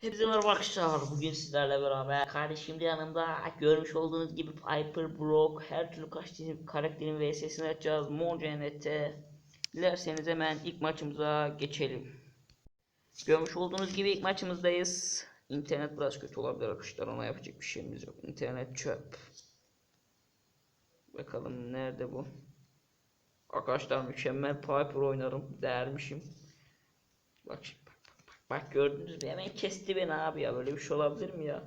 Hepinize merhaba arkadaşlar. Bugün sizlerle beraber kardeşim de yanımda görmüş olduğunuz gibi Piper, Brock, her türlü kaç karakterin vs'sini açacağız. Mor Cennet'te. Dilerseniz hemen ilk maçımıza geçelim. Görmüş olduğunuz gibi ilk maçımızdayız. İnternet biraz kötü olabilir arkadaşlar. Ona yapacak bir şeyimiz yok. İnternet çöp. Bakalım nerede bu? Arkadaşlar mükemmel Piper oynarım dermişim. Bak şimdi bak gördünüz mü? Hemen kesti beni abi ya. Böyle bir şey olabilir mi ya?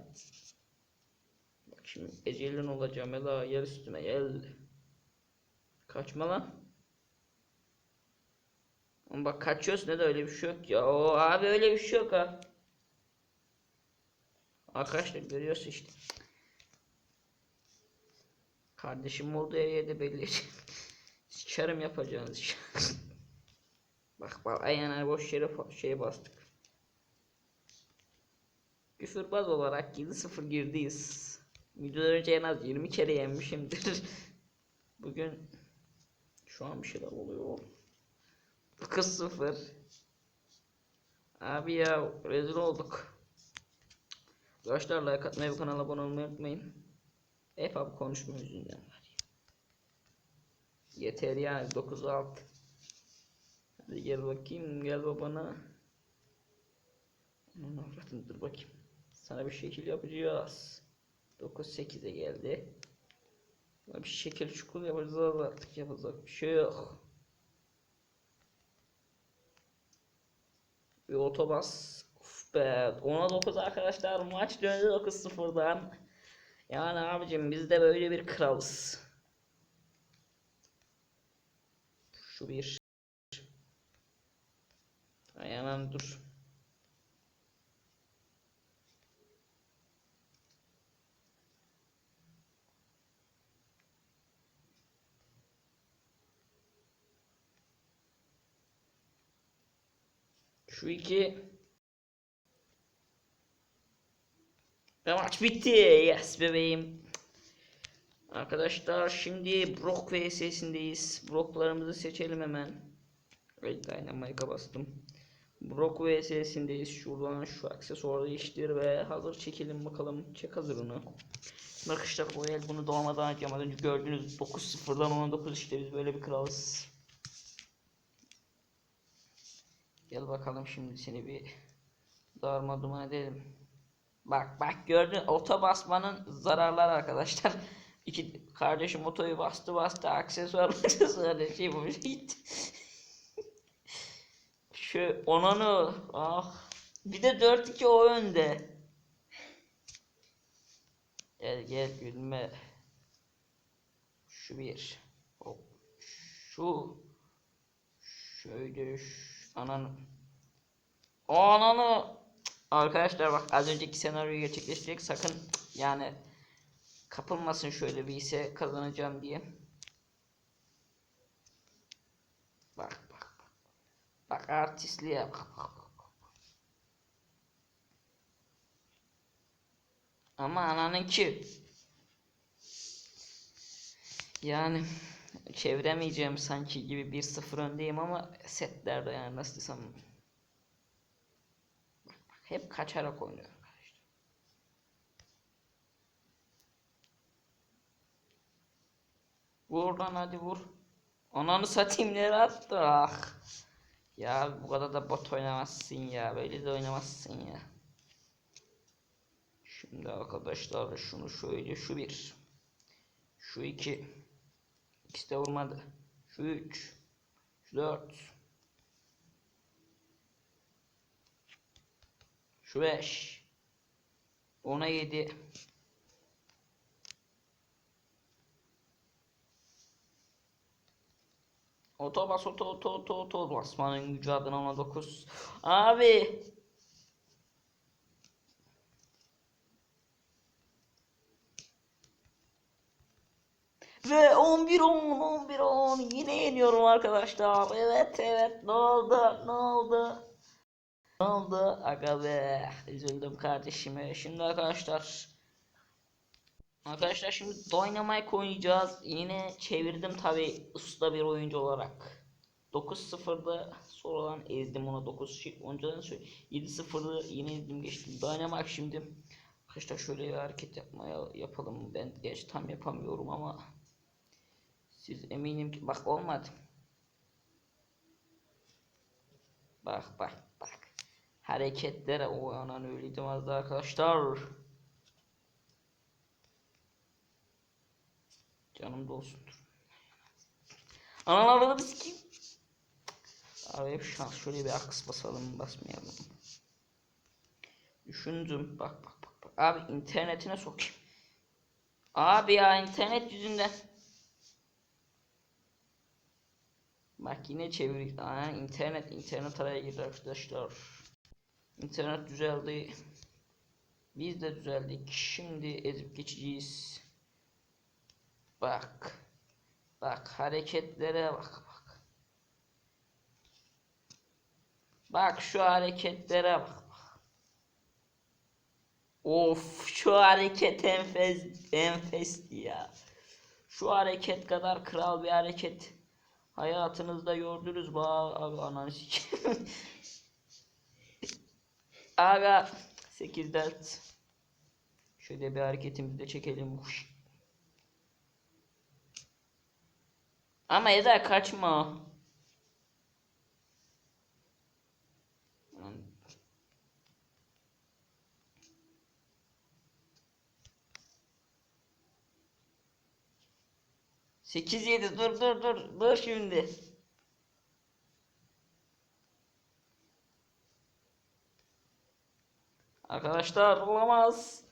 Bak şimdi ecelin olacağım. Ela gel üstüme gel. Kaçma lan. Oğlum bak kaçıyorsun ne de öyle bir şey yok ya. O abi öyle bir şey yok ha. Arkadaşlar görüyorsun işte. Kardeşim olduğu her yerde belli. Sıçarım yapacağınız bak bak ayağına boş yere şeye bastık. Küfürbaz olarak 7-0 girdiyiz. Videodan önce en az 20 kere yenmişimdir. Bugün şu an bir şeyler oluyor. 9-0 Abi ya rezil olduk. Arkadaşlar like atmayı ve kanala abone olmayı unutmayın. Hep abi konuşma yüzünden var. Yeter yani 9 6. Hadi gel bakayım gel babana. Aman avradım dur bakayım. Sana bir şekil yapacağız. 9 8'e geldi. Sana bir şekil çukur yapacağız artık yapacak bir şey yok. Bir otobas. Uf be. 10'a 9 arkadaşlar maç döndü 9-0'dan. Yani abicim biz de böyle bir kralız. Şu bir. Ay dur. Şu iki. Ve maç bitti. Yes bebeğim. Arkadaşlar şimdi Brock vs'sindeyiz. Brock'larımızı seçelim hemen. Evet Dynamite'a bastım. Brock vs'sindeyiz. Şuradan şu aksesuarı değiştir ve hazır çekelim bakalım. Çek hazır onu. Arkadaşlar bu el bunu doğmadan önce gördüğünüz 9-0'dan 19 işte biz böyle bir kralız. Gel bakalım şimdi seni bir darma duman edelim. Bak bak gördün oto basmanın zararları arkadaşlar. İki kardeşim otoyu bastı bastı aksesuar aksesuar şey bu gitti. Şu onanı ah bir de 4-2 o önde. Gel gel gülme. Şu bir. Hop. Şu. Şöyle şu. Ananı. Ananı. Arkadaşlar bak az önceki senaryoyu gerçekleştirecek sakın yani kapılmasın şöyle bir ise kazanacağım diye. Bak bak bak. Bak artistliğe bak. Ama ananınki. Yani çeviremeyeceğim sanki gibi bir sıfır öndeyim ama setlerde yani nasıl desem hep kaçarak oynuyor arkadaşlar. Vur lan hadi vur. Ananı satayım nereye attı ah. Ya bu kadar da bot oynamazsın ya. Böyle de oynamazsın ya. Şimdi arkadaşlar şunu şöyle şu bir. Şu iki. İkisi de vurmadı. Şu üç. Şu dört. Şu beş. Ona yedi. Otobas oto oto oto oto basmanın gücü adına ona 9. Abi. Ve 11 10 11 10 yine yeniyorum arkadaşlar. Evet evet ne oldu ne oldu? Ne oldu? Aga be üzüldüm kardeşime. Şimdi arkadaşlar Arkadaşlar şimdi Dynamite oynayacağız. Yine çevirdim tabi usta bir oyuncu olarak. 9-0'da sonradan ezdim ona 9 şey oncadan söyle 7-0'da yine ezdim geçtim. Dynamite şimdi arkadaşlar şöyle bir hareket yapmaya yapalım. Ben geç tam yapamıyorum ama siz eminim ki bak olmadı. Bak bak bak. Hareketlere o anan da arkadaşlar. Canım dolsundur. Anan arada bir sikeyim. Abi hep şans şöyle bir aks basalım basmayalım. Düşündüm bak bak bak bak. Abi internetine sokayım. Abi ya internet yüzünden. Bak yine çevirdik. Aa, internet internet araya girdi arkadaşlar. İnternet düzeldi. Biz de düzeldik. Şimdi ezip geçeceğiz. Bak. Bak hareketlere bak bak. Bak şu hareketlere bak. bak. Of şu hareket enfes enfesti ya. Şu hareket kadar kral bir hareket hayatınızda gördünüz mü abi ananı. Aga 8 dert. Şöyle bir hareketimizi de çekelim. Ama Eda kaçma. Sekiz yedi dur dur dur dur şimdi. Arkadaşlar olamaz.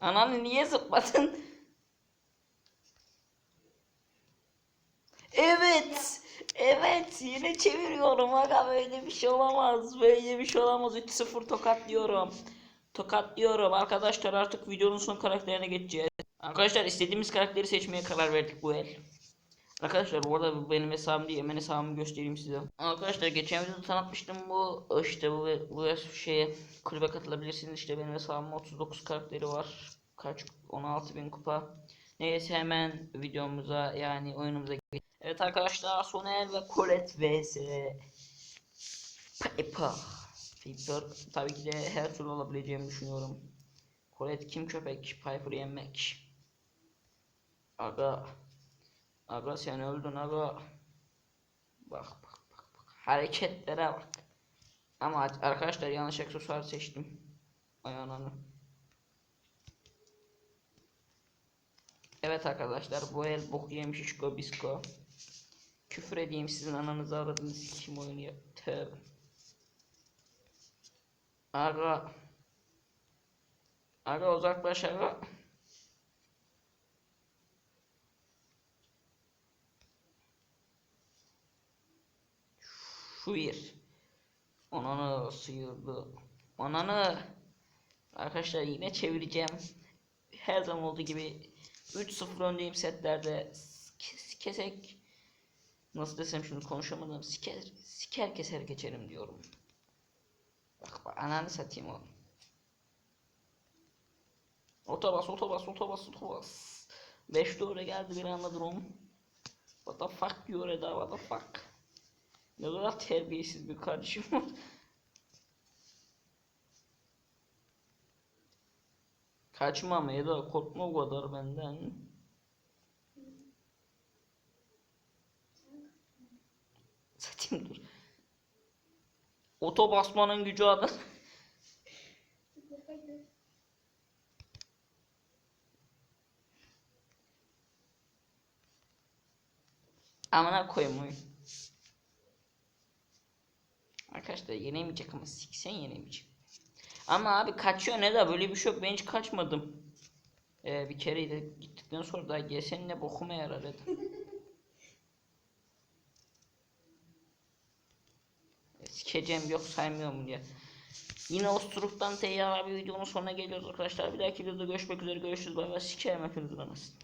Ananı niye zıpladın? Evet. Evet yine çeviriyorum aga böyle bir şey olamaz. Böyle bir şey olamaz. 3-0 tokatlıyorum. Tokatlıyorum. Arkadaşlar artık videonun son karakterine geçeceğiz. Arkadaşlar istediğimiz karakteri seçmeye karar verdik bu el. Arkadaşlar bu arada benim hesabım değil. Hemen hesabımı göstereyim size. Arkadaşlar geçen videoda tanıtmıştım bu işte bu bu şeye kulübe katılabilirsiniz. İşte benim hesabımda 39 karakteri var. Kaç 16.000 kupa. Neyse hemen videomuza yani oyunumuza geç. Evet arkadaşlar Soner ve Colette vs Piper. Piper tabii ki de her türlü olabileceğimi düşünüyorum. Colette kim köpek? Piper'ı yenmek. Aga Aga sen öldün aga. Bak bak bak bak. Hareketlere bak. Ama arkadaşlar yanlış aksesuar seçtim. Ay ananı. Evet arkadaşlar bu el bok yemiş işko bisko. Küfür edeyim sizin ananızı aradınız kim oynuyor. Tövbe. Aga. Aga uzaklaş aga. Şu bir. Ananı sıyırdı. Ananı. Arkadaşlar yine çevireceğim. Her zaman olduğu gibi 3-0 öndeyim setlerde. Kes- Kesek. Nasıl desem şimdi konuşamadım. Siker, siker keser geçerim diyorum. Bak ananı satayım oğlum. Otobas otobas otobas otobas. 5 doğru geldi bir anda durum. What the fuck diyor Eda what the fuck. Ne kadar terbiyesiz bir kardeşim var. Kaçma Meyda korkma o kadar benden. Satayım dur. Oto basmanın gücü adı. Amına koyayım oyun. Arkadaşlar yenemeyecek ama siksen yenemeyecek. Ama abi kaçıyor ne de böyle bir şey yok ben hiç kaçmadım. Ee, bir kere de gittikten sonra daha gelsen ne bokuma yarar dedim. Sikeceğim yok saymıyorum diye. Yine Ostruk'tan Teyyar abi videonun sonuna geliyoruz arkadaşlar. Bir dahaki videoda görüşmek üzere görüşürüz. Bay bay sikerim hepinizin anasını.